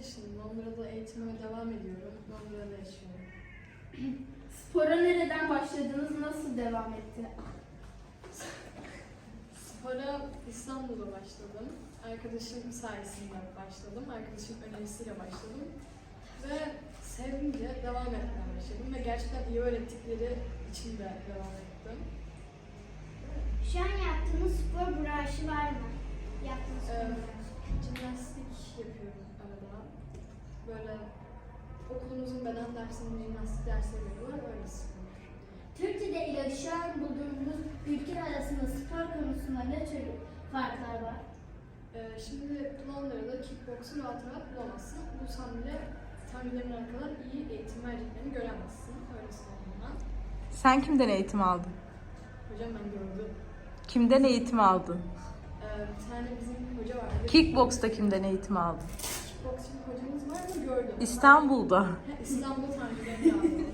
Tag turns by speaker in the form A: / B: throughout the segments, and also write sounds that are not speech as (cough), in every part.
A: taşındım. Londra'da eğitime devam ediyorum. Londra'da yaşıyorum.
B: Spora nereden başladınız? Nasıl devam etti?
A: Spora İstanbul'da başladım. Arkadaşım sayesinde başladım. Arkadaşım önerisiyle başladım. Ve sevince devam etmeye başladım. Ve gerçekten iyi öğrettikleri için de devam ettim.
C: Şu an yaptığınız spor branşı var mı? Yaptığınız spor
A: Evet.
C: branşı.
A: Jimnastik okulumuzun beden dersinde jimnastik dersleri veriyorlar. Öyle spor.
C: Türkiye'de ile şu an bulunduğumuz ülkeler arasında spor konusunda ne tür farklar var?
A: Ee, şimdi Londra'da kickboksu rahat rahat bulamazsın. Bulsan bile tahminlerimden kadar iyi eğitim verdiklerini göremezsin. Öyle söyleyeyim ben.
D: Sen kimden eğitim aldın?
A: Hocam ben gördüm.
D: Kimden eğitim aldın?
A: Ee, bir tane bizim hoca vardı.
D: Kickbox'ta kimden eğitim aldın?
A: Kickboksing hocamız var mı gördüm.
D: İstanbul'da.
A: İstanbul aldım.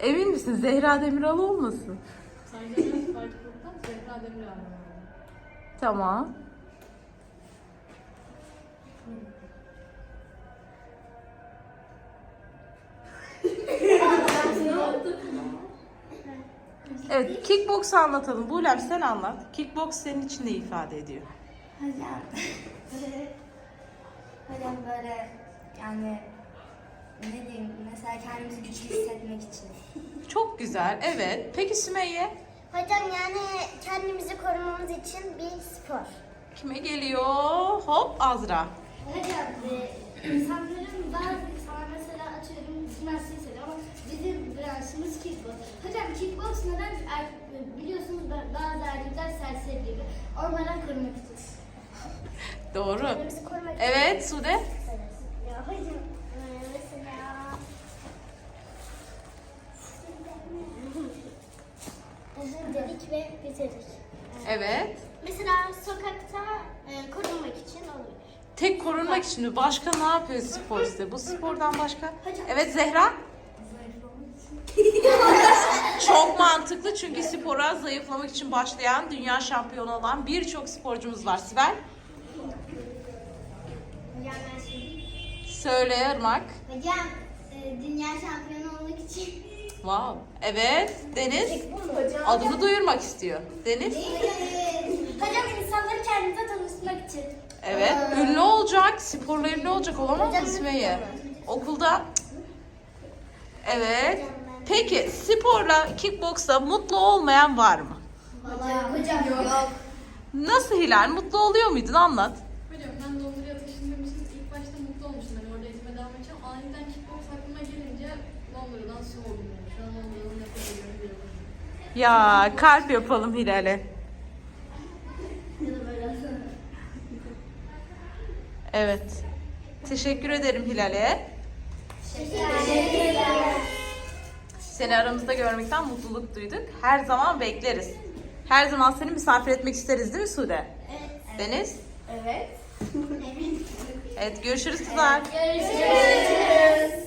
D: Emin misin Zehra Demiral olmasın?
A: Farklılık'tan Zehra Demirel aldım.
D: Tamam. Evet, kickbox'u anlatalım. Buğlem sen anlat. Kickbox senin için ne ifade ediyor?
E: Hocam (laughs) hocam böyle yani ne diyeyim mesela kendimizi güçlü hissetmek için. (laughs)
D: Çok güzel, evet. Peki Sümeyye?
C: Hocam yani kendimizi korumamız için bir spor.
D: Kime geliyor? Hop Azra.
C: Hocam e, insanların bazı insanlar mesela atıyorum jimnastiği seviyor ama bizim branşımız kickbox. Hocam kickbox neden er- biliyorsunuz ba- bazı erkekler serseri gibi onlardan korumak için. (laughs)
D: Doğru.
C: Kendimizi korumak için.
D: Evet Sude.
C: Ya hocam e, mesela dedik ve bitirdik.
D: Evet.
C: Mesela sokakta e, korunmak için oluyor.
D: Tek korunmak için mi? Başka ne yapıyor spor size? Bu spordan başka? Evet Zehra. (laughs) Çok mantıklı çünkü spora zayıflamak için başlayan, dünya şampiyonu olan birçok sporcumuz var. Sibel,
C: Hocam ben söyleyeyim.
D: söyle Irmak.
C: Hocam e, dünya şampiyonu olmak için.
D: Wow. Evet, Deniz adını duyurmak istiyor. Deniz?
C: Hocam insanları kendinize tanıştırmak için.
D: Evet, ünlü olacak. Sporla ünlü olacak olamaz mı Sümeyye? Okulda. Evet. Peki sporla, kickboxla mutlu olmayan var mı?
C: Hocam, hocam yok.
D: Nasıl Hilal? Mutlu oluyor muydun? Anlat.
A: Hocam ben Londra'ya taşındığım için ilk başta mutlu olmuştum. Ben orada eğitime devam edeceğim. Aniden kickbox aklıma gelince Londra'dan soğudum. Yani. Şu an Londra'dan nefret ediyorum diyebilirim.
D: Ya kalp yapalım Hilal'e. Evet. Teşekkür ederim Hilal'e. Seni aramızda görmekten mutluluk duyduk. Her zaman bekleriz. Her zaman seni misafir etmek isteriz değil mi Sude?
C: Evet.
D: Deniz?
B: Evet.
C: Evet.
D: Evet görüşürüz kızlar.
C: Görüşürüz.